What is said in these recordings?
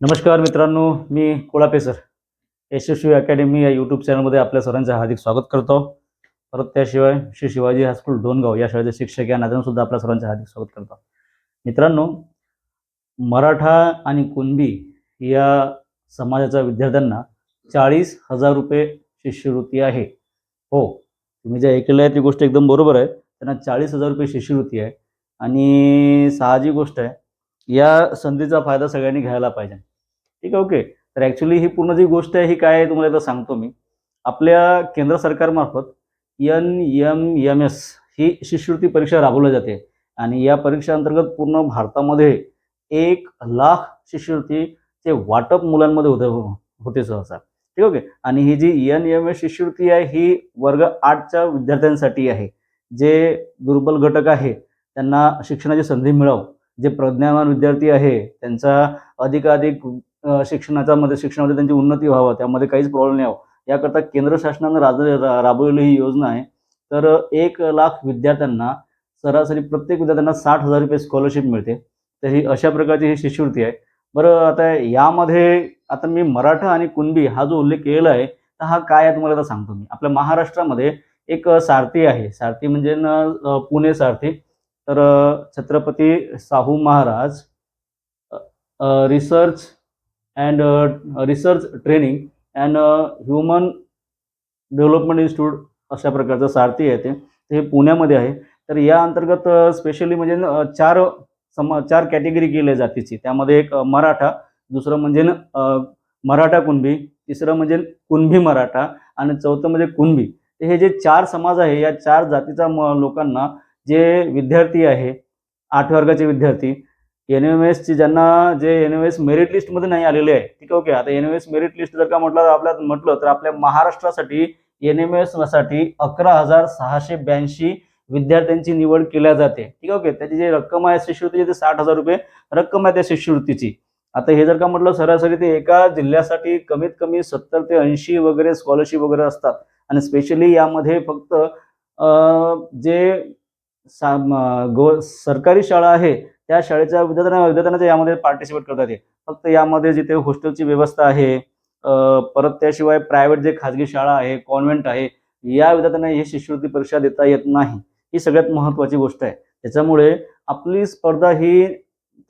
नमस्कार मित्रांनो मी कोळापे सर. यशस्वी अकॅडमी या यूट्यूब चॅनलमध्ये आपल्या सर्वांचं हार्दिक स्वागत करतो. परत त्याशिवाय श्री शिवाजी हायस्कूल डोनगाव या शाळेचे शिक्षक या नात्यानंसुद्धा आपल्या सर्वांचं हार्दिक स्वागत करतो. मित्रांनो मराठा आणि कुणबी या समाजाच्या विद्यार्थ्यांना चाळीस हजार रुपये शिष्यवृत्ती आहे. हो तुम्ही जे ऐकलेलं आहे ती गोष्ट एकदम बरोबर आहे. त्यांना चाळीस हजार रुपये शिष्यवृत्ती आहे. आणि साहजिक गोष्ट आहे या संधीचा फायदा सगळ्यांनी घ्यायला पाहिजे. ठीक आहे ओके. तर ॲक्च्युली ही पूर्ण जी गोष्ट आहे ही काय आहे तुम्हाला आता सांगतो मी. आपल्या केंद्र सरकारमार्फत एन एम एम एस ही शिष्यवृत्ती परीक्षा राबवली जाते. आणि या परीक्षेअंतर्गत पूर्ण भारतामध्ये एक लाख शिष्यवृत्तीचे वाटप मुलांमध्ये होते होते सहसा. ठीक ओके. आणि ही जी एन एम एस शिष्यवृत्ती आहे ही वर्ग आठच्या विद्यार्थ्यांसाठी आहे. जे दुर्बल घटक आहे त्यांना शिक्षणाची संधी मिळावं. जे प्रज्ञावान विद्यार्थी आहे त्यांचा अधिकाधिक शिक्षणाचा मध्ये शिक्षणामध्ये त्यांची उन्नती व्हावं त्यामध्ये काहीच प्रॉब्लेम नाही यावं याकरता केंद्र शासनानं राज रा- राबवलेली ही योजना आहे. तर एक लाख विद्यार्थ्यांना सरासरी प्रत्येक विद्यार्थ्यांना साठ हजार रुपये स्कॉलरशिप मिळते. तर ही अशा प्रकारची ही शिष्यवृत्ती आहे. बरं आता यामध्ये आता मी मराठा आणि कुणबी हा जो उल्लेख केलेला आहे तर हा काय आहे तुम्हाला आता सांगतो मी. आपल्या महाराष्ट्रामध्ये एक सारथी आहे. सारथी म्हणजे ना पुणे सारथी. तर Chhatrapati Sahu Maharaj research and research training and human development institute अशा प्रकारचं सारथी आहे ते. हे पुण्यामध्ये आहे. तर या अंतर्गत स्पेशली म्हणजे चार सम चार कॅटेगरी केल्या जातीची. त्यामध्ये एक मराठा दुसरं म्हणजे मराठा कुणबी तिसरं म्हणजे कुणबी मराठा आणि चौथं म्हणजे कुणबी. तर हे जे चार समाज आहे या चार जातीचा म लोकांना जे विद्यार्थी आहे आठ वर्गाचे विद्यार्थी एन एम एसची ज्यांना जे एन एम एस मेरिट लिस्टमध्ये नाही आलेले आहे ठीक आहे ओके. आता N M S merit list जर का म्हटलं आपल्या म्हटलं तर आपल्या महाराष्ट्रासाठी एन एम एससाठी अकरा हजार सहाशे ब्याऐंशी विद्यार्थ्यांची निवड केल्या जाते ठीक आहे ओके. त्याची जी रक्कम आहे शिष्यवृत्तीची ते साठ हजार रुपये रक्कम आहे त्या शिष्यवृत्तीची. आता हे जर का म्हटलं सरासरी ते एका जिल्ह्यासाठी कमीत कमी सत्तर ते ऐंशी वगैरे स्कॉलरशिप वगैरे असतात. आणि स्पेशली यामध्ये फक्त जे सा गो सरकारी शाळा आहे त्या शाळेच्या विद्यार्थ्यांना विद्यार्थ्यांना यामध्ये पार्टिसिपेट करतात येते. फक्त यामध्ये जिथे हॉस्टेलची व्यवस्था आहे परत त्याशिवाय प्रायव्हेट जे खाजगी शाळा आहे कॉन्व्हेंट आहे या विद्यार्थ्यांना ही शिष्यवृत्ती परीक्षा देता येत नाही. ही सगळ्यात महत्त्वाची गोष्ट आहे. त्याच्यामुळे आपली स्पर्धा ही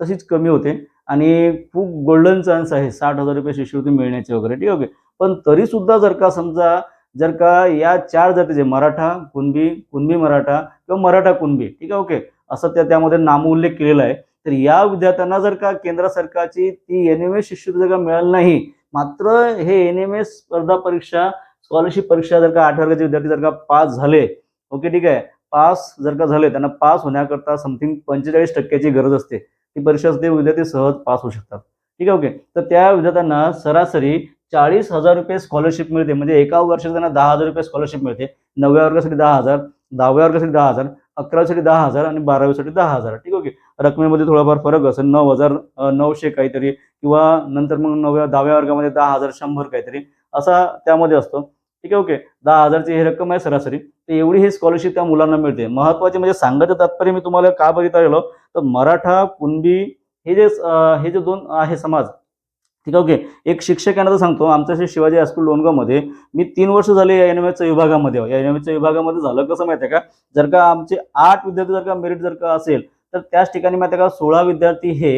तशीच कमी होते आणि खूप गोल्डन चान्स आहे साठ हजार रुपये शिष्यवृत्ती मिळण्याची वगैरे ठीक आहे? ओके पण तरीसुद्धा जर का समजा जर का या चार जातीचे मराठा कुणबी कुणबी मराठा किंवा मराठा कुणबी ठीक आहे ओके असं त्या त्यामध्ये नामोल्लेख केलेला आहे. तर या विद्यार्थ्यांना जर का केंद्र सरकारची ती एन एम एस शिष्यवृत्ती जर का मिळाली नाही मात्र हे एन एम एस स्पर्धा परीक्षा स्कॉलरशिप परीक्षा जर का आठ वर्गाचे विद्यार्थी जर का पास झाले ओके ठीक आहे पास जर का झाले त्यांना पास होण्याकरता समथिंग पंचेचाळीस टक्क्याची गरज असते. ती परीक्षा असते विद्यार्थी सहज पास होऊ शकतात. ठीक आहे ओके तर त्या विद्यार्थ्यांना सरासरी चाळीस हजार रुपये स्कॉलरशिप मिळते. म्हणजे एका वर्षात त्यांना दहा हजार रुपये स्कॉलरशिप मिळते. नवव्या वर्गासाठी दहा हजार दहाव्या वर्गासाठी दहा हजार अकरावीसाठी दहा हजार आणि बारावीसाठी दहा हजार. ठीक ओके. रकमेमध्ये थोडाफार फरक असेल नऊ हजार नऊशे काहीतरी किंवा नंतर मग नवव्या दहाव्या वर्गामध्ये दहा हजार शंभर काहीतरी असा त्यामध्ये असतो. ठीक आहे ओके. दहा हजारची ही रक्कम आहे सरासरी. तर एवढी ही स्कॉलरशिप त्या मुलांना मिळते. महत्त्वाचे म्हणजे सांगायचं तात्पर्य मी तुम्हाला का बघितलं? गेलो तर मराठा कुणबी हे जे हे जे दोन आहे समाज ठीक आहे? ओके. एक शिक्षक यांना तर सांगतो आमच्या श्री शिवाजी हायस्कूल लोणगावमध्ये मी तीन वर्ष झाले या एन एम एसच्या विभागामध्ये. या एन एम एसच्या विभागामध्ये झालं कसं माहिती आहे का? जर का आमचे आठ विद्यार्थी जर का मेरिट जर का असेल तर त्याच ठिकाणी माहिती आहे का सोळा विद्यार्थी हे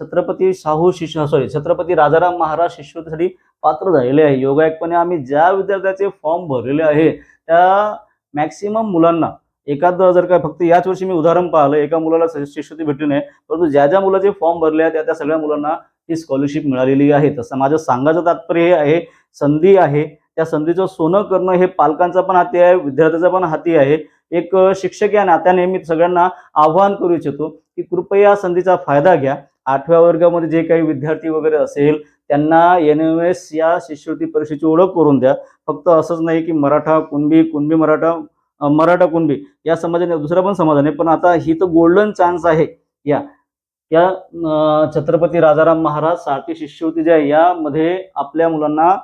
छत्रपती शाहू शिष्य सॉरी छत्रपती राजाराम महाराज शिष्यवृत्तीसाठी पात्र झालेले आहे. योगायकपणे आम्ही ज्या विद्यार्थ्याचे फॉर्म भरलेले आहे त्या मॅक्सिमम मुलांना एखाद जर का फक्त याच वर्षी मी उदाहरण पाहिलं एका मुलाला शिष्यवृत्ती भेटली नाही परंतु ज्या ज्या मुलाचे फॉर्म भरले आहेत त्या त्या सगळ्या मुलांना ही स्कॉलरशिप मिळालेली आहे. तसं माझं सांगायचं तात्पर्य हे आहे संधी आहे. त्या संधीचं सोनं करणं हे पालकांचा पण हाती आहे विद्यार्थ्याचा पण हाती आहे. एक शिक्षक या नात्याने मी सगळ्यांना आव्हान करू इच्छितो की कृपया संधीचा फायदा घ्या. आठव्या वर्गामध्ये जे काही विद्यार्थी वगैरे असेल त्यांना एन एम एस या शिष्यवृत्ती परीक्षेची ओळख करून द्या. फक्त असंच नाही की मराठा कुणबी कुणबी मराठा मराठा कुणबी. या समाजाने दुसरा पण समाजाने पण आता ही तर गोल्डन चान्स आहे. या या छत्रपती राजाराम महाराज सारथी शिष्यवृत्ती ज्या आहे यामध्ये आपल्या मुलांना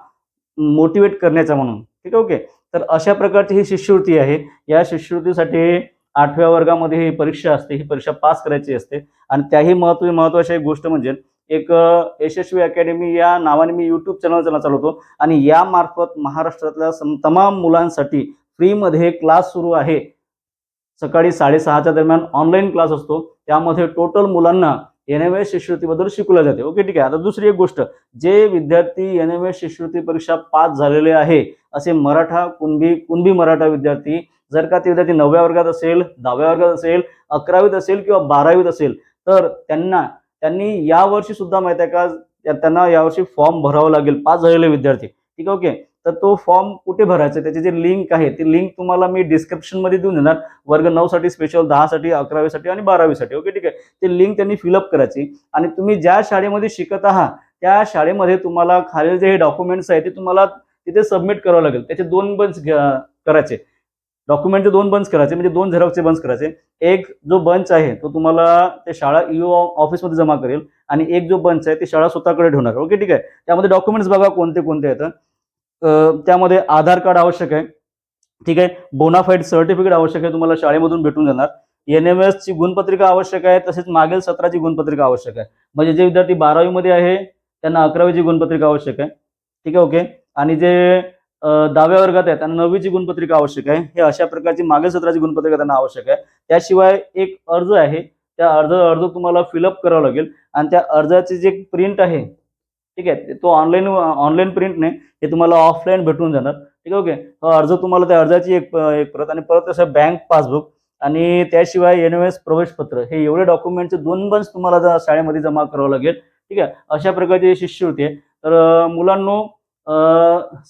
मोटिवेट करण्याचा म्हणून. ठीक आहे ओके? तर अशा प्रकारची ही शिष्यवृत्ती आहे. या शिष्यवृत्तीसाठी आठव्या वर्गामध्ये ही परीक्षा असते. ही परीक्षा पास करायची असते. आणि त्याही महत्त्व महत्वाची एक गोष्ट म्हणजे एक यशस्वी अकॅडमी या नावाने मी यूट्यूब चॅनल चॅनल चालवतो. आणि यामार्फत महाराष्ट्रातल्या सम- तमाम मुलांसाठी फ्रीमध्ये क्लास सुरू आहे. सकाळी साडेसहाच्या दरम्यान ऑनलाईन क्लास असतो. त्यामध्ये टोटल मुलांना एन एम एस शिष्यवृत्तीबद्दल शिकवलं जाते. ओके ठीक आहे. आता दुसरी एक गोष्ट जे विद्यार्थी एन एम एस शिष्यवृत्ती परीक्षा पास झालेले आहे असे मराठा कुणबी कुणबी मराठा विद्यार्थी जर का ते विद्यार्थी नवव्या वर्गात असेल दहाव्या वर्गात असेल अकरावीत असेल किंवा बारावीत असेल तर त्यांना त्यांनी यावर्षी सुद्धा माहिती आहे का त्यांना यावर्षी फॉर्म भरावा लागेल. पास झालेले विद्यार्थी. ठीक आहे ओके. तर तो फॉर्म कुठे भरायचा त्याची जी लिंक आहे ती लिंक तुम्हाला मी डिस्क्रिप्शनमध्ये देऊन देणार. वर्ग नऊसाठी स्पेशल दहासाठी अकरावीसाठी आणि बारावीसाठी ओके ठीक आहे? ते लिंक त्यांनी फिलअप करायची. आणि तुम्ही ज्या शाळेमध्ये शिकत आहात त्या शाळेमध्ये तुम्हाला खालील जे हे डॉक्युमेंट्स आहे ते तुम्हाला तिथे सबमिट करावं लागेल. त्याचे दोन बंच करायचे. डॉक्युमेंटचे दोन बंच करायचे म्हणजे दोन झेरॉक्सचे बंच करायचे. एक जो बंच आहे तो तुम्हाला ते शाळा ईओ ऑफिसमध्ये जमा करेल. आणि एक जो बंच आहे ते शाळा स्वतःकडे ठेवणार. ओके ठीक आहे? त्यामध्ये डॉक्युमेंट्स बघा कोणते कोणते आहेत त्यामध्ये आधार कार्ड आवश्यक आहे. ठीक आहे? बोनाफाईड सर्टिफिकेट आवश्यक आहे तुम्हाला शाळेमधून भेटून जाणार. एन एम एस ची गुणपत्रिका आवश्यक आहे तसेच मागील सत्राची गुणपत्रिका आवश्यक आहे. म्हणजे जे विद्यार्थी बारावीमध्ये आहे त्यांना अकरावीची गुणपत्रिका आवश्यक आहे. ठीक आहे? ओके? आणि जे दहाव्या वर्गात आहे त्यांना नववीची गुणपत्रिका आवश्यक आहे. हे अशा प्रकारची मागील सत्राची गुणपत्रिका त्यांना आवश्यक आहे. त्याशिवाय एक अर्ज आहे. त्या अर्ज अर्ज तुम्हाला फिलअप करावा लागेल. आणि त्या अर्जाची जे प्रिंट आहे ठीक आहे? तो ऑनलाईन ऑनलाईन प्रिंट नाही हे तुम्हाला ऑफलाईन भेटून जाणार. ठीक आहे ओके? अर्ज तुम्हाला त्या अर्जाची एक एक परत आणि परत तसं बँक पासबुक आणि त्याशिवाय एन एस प्रवेशपत्र हे एवढे डॉक्युमेंटचे दोन बंच तुम्हाला शाळेमध्ये जमा करावं लागेल. ठीक आहे? अशा प्रकारची शिष्यवृत्ती आहे तर मुलांनो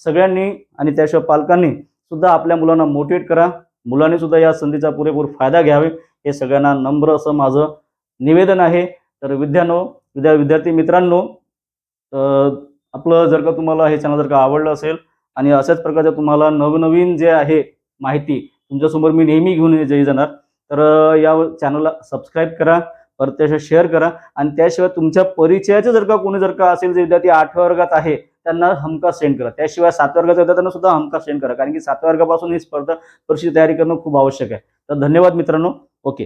सगळ्यांनी आणि त्याशिवाय पालकांनी सुद्धा आपल्या मुलांना मोटिवेट करा. मुलांनी सुद्धा या संधीचा पुरेपूर फायदा घ्यावे. हे सगळ्यांना नम्र असं माझं निवेदन आहे. तर विद्यानो विद्या विद्यार्थी मित्रांनो तर आपलं जर का तुम्हाला हे चॅनल जर का आवडलं असेल आणि अशाच प्रकारच्या तुम्हाला नवनवीन जे आहे माहिती तुमच्यासमोर मी नेहमी घेऊन ये- जे जाणार तर या चॅनलला सबस्क्राईब करा परत त्याशिवाय शेअर करा आणि त्याशिवाय तुमच्या परिचयाचे जर का कोणी जर का असेल जे विद्यार्थी आठव्या वर्गात आहे त्यांना हमखास सेंड करा. त्याशिवाय सातव्या वर्गाचा विद्यार्थ्यांना सुद्धा हमखास सेंड करा कारण की सातव्या वर्गापासून ही स्पर्धा परीक्षेची तयारी करणं खूप आवश्यक आहे. तर धन्यवाद मित्रांनो. ओके